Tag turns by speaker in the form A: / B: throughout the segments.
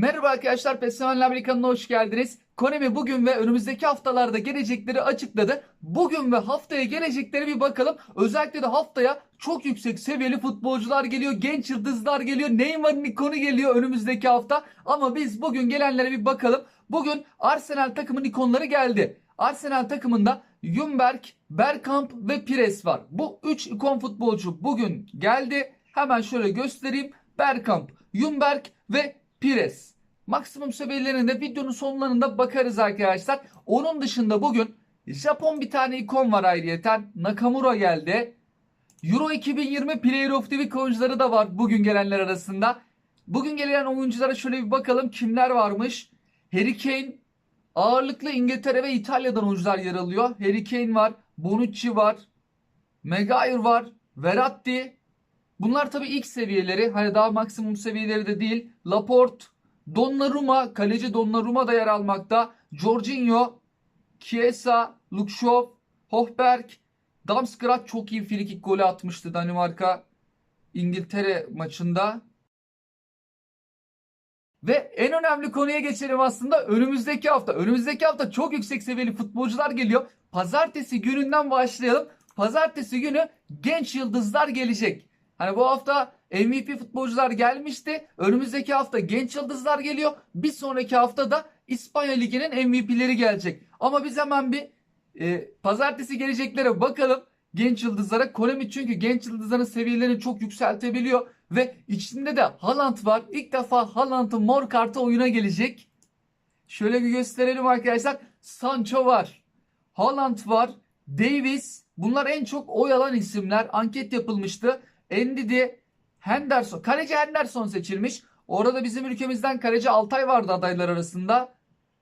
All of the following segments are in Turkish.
A: Merhaba arkadaşlar, Pessemen Labri kanalına hoş geldiniz. Konemi bugün ve önümüzdeki haftalarda gelecekleri açıkladı. Bugün ve haftaya gelecekleri bir bakalım. Özellikle de haftaya çok yüksek seviyeli futbolcular geliyor, genç yıldızlar geliyor, Neymar'ın ikonu geliyor önümüzdeki hafta. Ama biz bugün gelenlere bir bakalım. Bugün Arsenal takımın ikonları geldi. Arsenal takımında Ljungberg, Bergkamp ve Pires var. Bu 3 ikon futbolcu bugün geldi. Hemen şöyle göstereyim. Bergkamp, Ljungberg ve Pires. Maksimum seviyelerinde videonun sonlarında bakarız arkadaşlar. Onun dışında bugün Japon bir tane ikon var ayrıyeten. Nakamura geldi. Euro 2020 Player of the Week oyuncuları da var bugün gelenler arasında. Bugün gelen oyunculara şöyle bir bakalım kimler varmış. Harry Kane ağırlıklı İngiltere ve İtalya'dan oyuncular yer alıyor. Harry Kane var, Bonucci var, Maguire var, Verratti. Bunlar tabii ilk seviyeleri. Hani daha maksimum seviyeleri de değil. Laporte, Donnarumma, kaleci Donnarumma da yer almakta. Jorginho, Chiesa, Lukşov, Hofberg, Damskrat çok iyi frikik golü atmıştı Danimarka İngiltere maçında. Ve en önemli konuya geçelim aslında önümüzdeki hafta. Önümüzdeki hafta çok yüksek seviyeli futbolcular geliyor. Pazartesi gününden başlayalım. Pazartesi günü genç yıldızlar gelecek. Hani bu hafta MVP futbolcular gelmişti. Önümüzdeki hafta genç yıldızlar geliyor. Bir sonraki hafta da İspanya Ligi'nin MVP'leri gelecek. Ama biz hemen bir e, pazartesi geleceklere bakalım. Genç yıldızlara. Konami çünkü genç yıldızların seviyelerini çok yükseltebiliyor. Ve içinde de Haaland var. İlk defa Haaland'ın mor kartı oyuna gelecek. Şöyle bir gösterelim arkadaşlar. Sancho var. Haaland var. Davis. Bunlar en çok oy alan isimler. Anket yapılmıştı. Endidi, Henderson. Kaleci Henderson seçilmiş. Orada bizim ülkemizden kaleci Altay vardı adaylar arasında.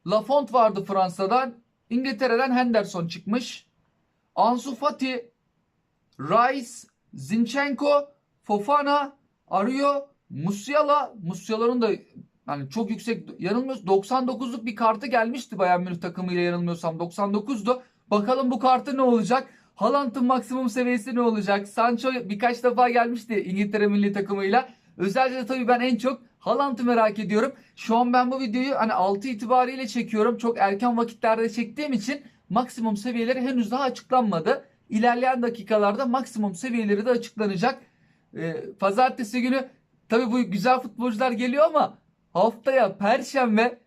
A: Lafont vardı Fransa'dan. İngiltere'den Henderson çıkmış. Ansu Fati, Rice, Zinchenko, Fofana, Arıyor, Musiala. Musiala'nın da hani çok yüksek yanılmıyorsam 99'luk bir kartı gelmişti Bayern Münih takımıyla yanılmıyorsam 99'du. Bakalım bu kartı ne olacak? Haaland'ın maksimum seviyesi ne olacak? Sancho birkaç defa gelmişti İngiltere milli takımıyla. Özellikle tabii ben en çok Haaland'ı merak ediyorum. Şu an ben bu videoyu hani 6 itibariyle çekiyorum. Çok erken vakitlerde çektiğim için maksimum seviyeleri henüz daha açıklanmadı. İlerleyen dakikalarda maksimum seviyeleri de açıklanacak. Ee, pazartesi günü tabii bu güzel futbolcular geliyor ama haftaya perşembe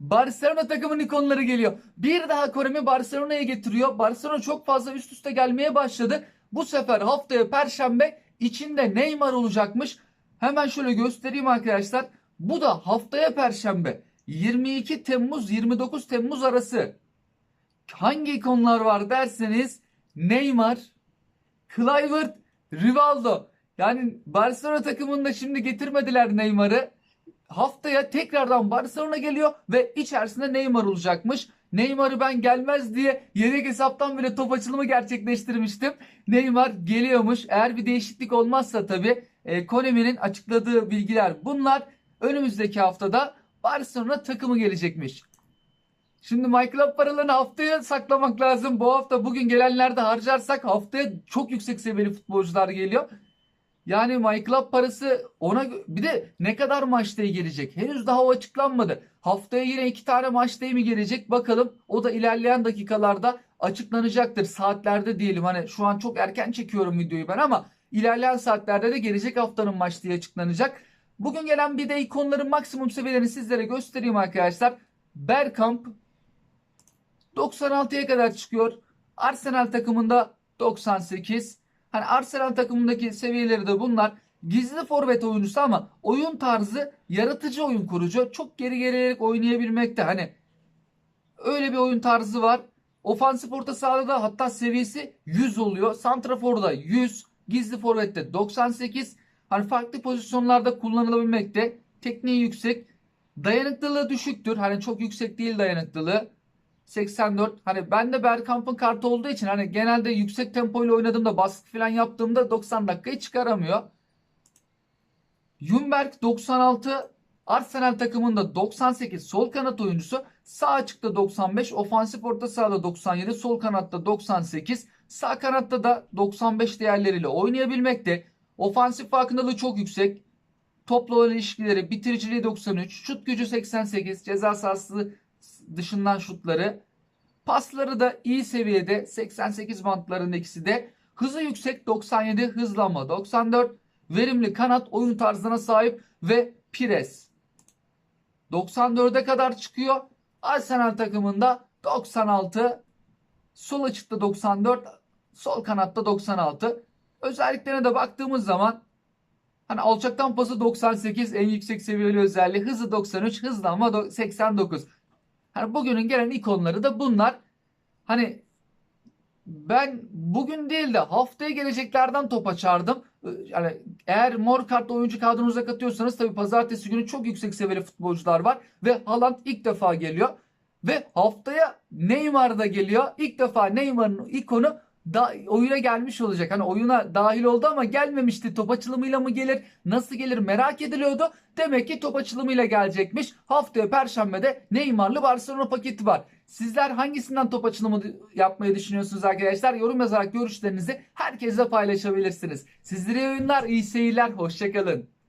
A: Barcelona takımının ikonları geliyor. Bir daha Koremi Barcelona'ya getiriyor. Barcelona çok fazla üst üste gelmeye başladı. Bu sefer haftaya perşembe içinde Neymar olacakmış. Hemen şöyle göstereyim arkadaşlar. Bu da haftaya perşembe 22 Temmuz 29 Temmuz arası. Hangi ikonlar var derseniz Neymar, Kluivert, Rivaldo. Yani Barcelona takımında şimdi getirmediler Neymar'ı. Haftaya tekrardan Barcelona geliyor ve içerisinde Neymar olacakmış. Neymar'ı ben gelmez diye yedek hesaptan bile top açılımı gerçekleştirmiştim. Neymar geliyormuş. Eğer bir değişiklik olmazsa tabii e, Konami'nin açıkladığı bilgiler bunlar. Önümüzdeki haftada Barcelona takımı gelecekmiş. Şimdi MyClub paralarını haftaya saklamak lazım. Bu hafta bugün gelenlerde harcarsak haftaya çok yüksek seviyeli futbolcular geliyor. Yani MyClub parası ona bir de ne kadar maç day gelecek? Henüz daha o açıklanmadı. Haftaya yine iki tane maç day mi gelecek? Bakalım. O da ilerleyen dakikalarda açıklanacaktır. Saatlerde diyelim. Hani şu an çok erken çekiyorum videoyu ben ama ilerleyen saatlerde de gelecek haftanın maç diye açıklanacak. Bugün gelen bir de ikonların maksimum seviyelerini sizlere göstereyim arkadaşlar. Bergkamp 96'ya kadar çıkıyor. Arsenal takımında 98. Hani Arsenal takımındaki seviyeleri de bunlar. Gizli forvet oyuncusu ama oyun tarzı yaratıcı oyun kurucu. Çok geri gelerek oynayabilmekte. Hani öyle bir oyun tarzı var. Ofansif orta sahada da hatta seviyesi 100 oluyor. Santrafor'da 100. Gizli forvette 98. Hani farklı pozisyonlarda kullanılabilmekte. Tekniği yüksek. Dayanıklılığı düşüktür. Hani çok yüksek değil dayanıklılığı. 84. Hani ben de Bergkamp'ın kartı olduğu için hani genelde yüksek tempoyla oynadığımda baskı falan yaptığımda 90 dakikayı çıkaramıyor. Ljungberg 96. Arsenal takımında 98 sol kanat oyuncusu. Sağ açıkta 95. Ofansif orta sahada 97. Sol kanatta 98. Sağ kanatta da 95 değerleriyle oynayabilmekte. Ofansif farkındalığı çok yüksek. topla ilişkileri, bitiriciliği 93, şut gücü 88, ceza sahası dışından şutları, pasları da iyi seviyede 88 bantlarında ikisi de. Hızı yüksek 97, hızlanma 94, verimli kanat oyun tarzına sahip ve pres 94'e kadar çıkıyor. Arsenal takımında 96, sol açıkta 94, sol kanatta 96. Özelliklerine de baktığımız zaman hani alçaktan pası 98 en yüksek seviyeli özelliği, hızı 93, hızlanma do- 89. Hani bugünün gelen ikonları da bunlar. Hani ben bugün değil de haftaya geleceklerden top açardım. Yani eğer mor kartlı oyuncu kadronuza katıyorsanız tabii pazartesi günü çok yüksek seviyeli futbolcular var ve Haaland ilk defa geliyor. Ve haftaya Neymar da geliyor. İlk defa Neymar'ın ikonu da oyuna gelmiş olacak. Hani oyuna dahil oldu ama gelmemişti. Top açılımıyla mı gelir? Nasıl gelir? Merak ediliyordu. Demek ki top açılımıyla gelecekmiş. Haftaya Perşembe'de Neymar'lı Barcelona paketi var. Sizler hangisinden top açılımı yapmayı düşünüyorsunuz arkadaşlar? Yorum yazarak görüşlerinizi herkesle paylaşabilirsiniz. Sizlere oyunlar, iyi seyirler, hoşçakalın.